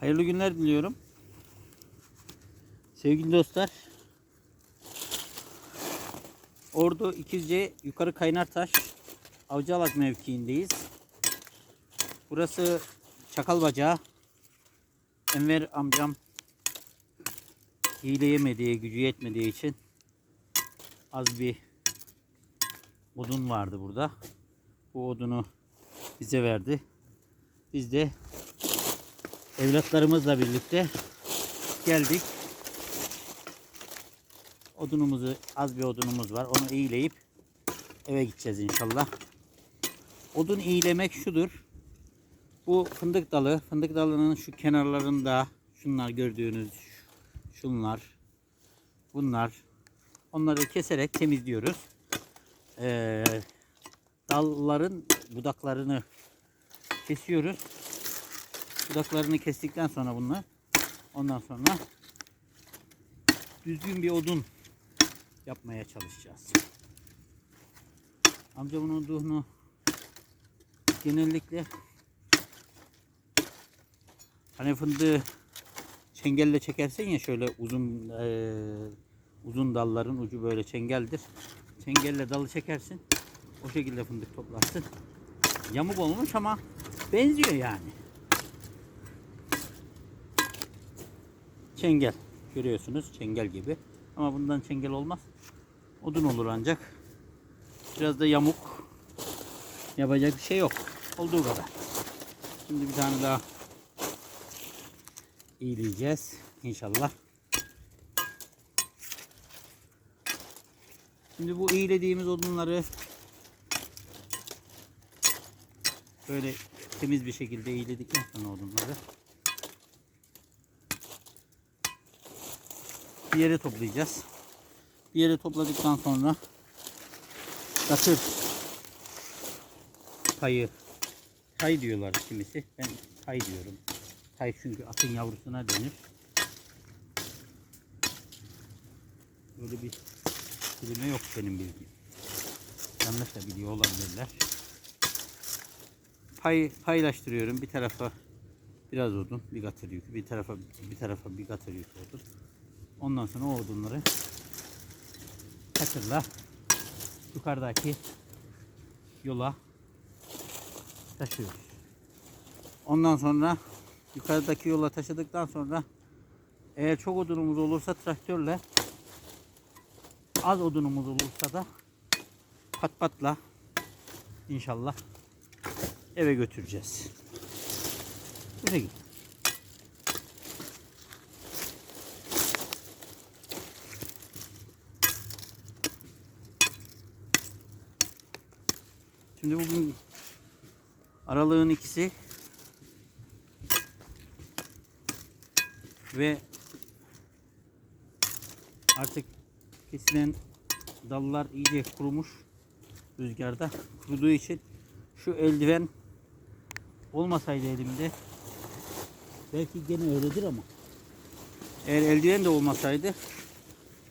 Hayırlı günler diliyorum. Sevgili dostlar. Ordu İkizce Yukarı Kaynartaş Avcıalak mevkiindeyiz. Burası Çakal Bacağı. Enver amcam hile yemediği, gücü yetmediği için az bir odun vardı burada. Bu odunu bize verdi. Biz de evlatlarımızla birlikte geldik. Odunumuzu, az bir odunumuz var. Onu iyileyip eve gideceğiz inşallah. Odun iyilemek şudur. Bu fındık dalı, fındık dalının şu kenarlarında şunlar gördüğünüz şunlar, bunlar onları keserek temizliyoruz. Ee, dalların budaklarını kesiyoruz. Budaklarını kestikten sonra bunlar ondan sonra düzgün bir odun yapmaya çalışacağız. Amcamın odunu genellikle hani fındığı çengelle çekersen ya şöyle uzun eee, uzun dalların ucu böyle çengeldir. Çengelle dalı çekersin. O şekilde fındık toplarsın. Yamuk olmuş ama benziyor yani. Çengel. Görüyorsunuz çengel gibi. Ama bundan çengel olmaz. Odun olur ancak. Biraz da yamuk. Yapacak bir şey yok. Olduğu kadar. Şimdi bir tane daha iyileyeceğiz. İnşallah. Şimdi bu iyilediğimiz odunları böyle temiz bir şekilde iyiledikten sonra odunları bir yere toplayacağız. Bir yere topladıktan sonra katır payı tay diyorlar kimisi. Ben tay diyorum. Tay çünkü atın yavrusuna denir. Böyle bir kelime yok benim bildiğim. Yanlış da biliyor olabilirler. Pay, paylaştırıyorum. Bir tarafa biraz odun, bir katır yükü, bir tarafa bir tarafa bir katır yükü odun. Ondan sonra o odunları katırla yukarıdaki yola taşıyoruz. Ondan sonra yukarıdaki yola taşıdıktan sonra eğer çok odunumuz olursa traktörle az odunumuz olursa da pat patla inşallah eve götüreceğiz. Bu şekilde. Şimdi bugün aralığın ikisi ve artık kesilen dallar iyice kurumuş rüzgarda kuruduğu için şu eldiven olmasaydı elimde belki gene öyledir ama eğer eldiven de olmasaydı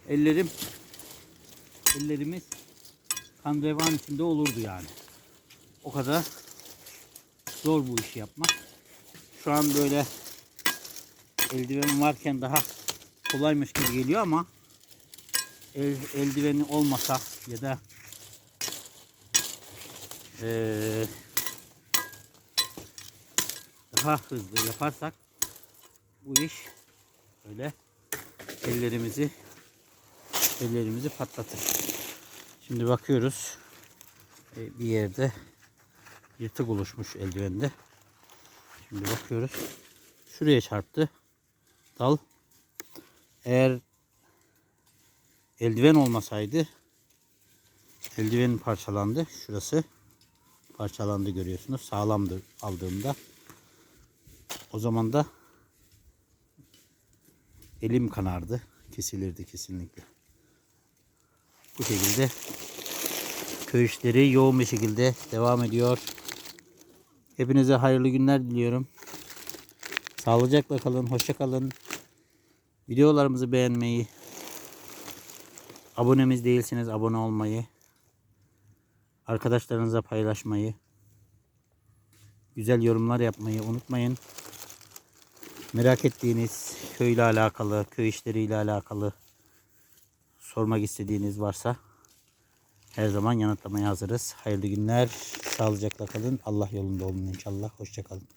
ellerim ellerimiz kan revan içinde olurdu yani. O kadar zor bu işi yapmak. Şu an böyle eldiven varken daha kolaymış gibi geliyor ama el, eldiveni olmasa ya da eee, daha hızlı yaparsak bu iş böyle ellerimizi ellerimizi patlatır. Şimdi bakıyoruz e, bir yerde yırtık oluşmuş eldivende. Şimdi bakıyoruz. Şuraya çarptı. Dal. Eğer eldiven olmasaydı eldivenin parçalandı. Şurası parçalandı görüyorsunuz. Sağlamdı aldığımda. O zaman da elim kanardı. Kesilirdi kesinlikle. Bu şekilde köy işleri yoğun bir şekilde devam ediyor. Hepinize hayırlı günler diliyorum. Sağlıcakla kalın, hoşça kalın. Videolarımızı beğenmeyi, abonemiz değilseniz abone olmayı, arkadaşlarınıza paylaşmayı, güzel yorumlar yapmayı unutmayın. Merak ettiğiniz köyle alakalı, köy işleriyle alakalı sormak istediğiniz varsa her zaman yanıtlamaya hazırız. Hayırlı günler. Sağlıcakla kalın. Allah yolunda olun inşallah. Hoşçakalın.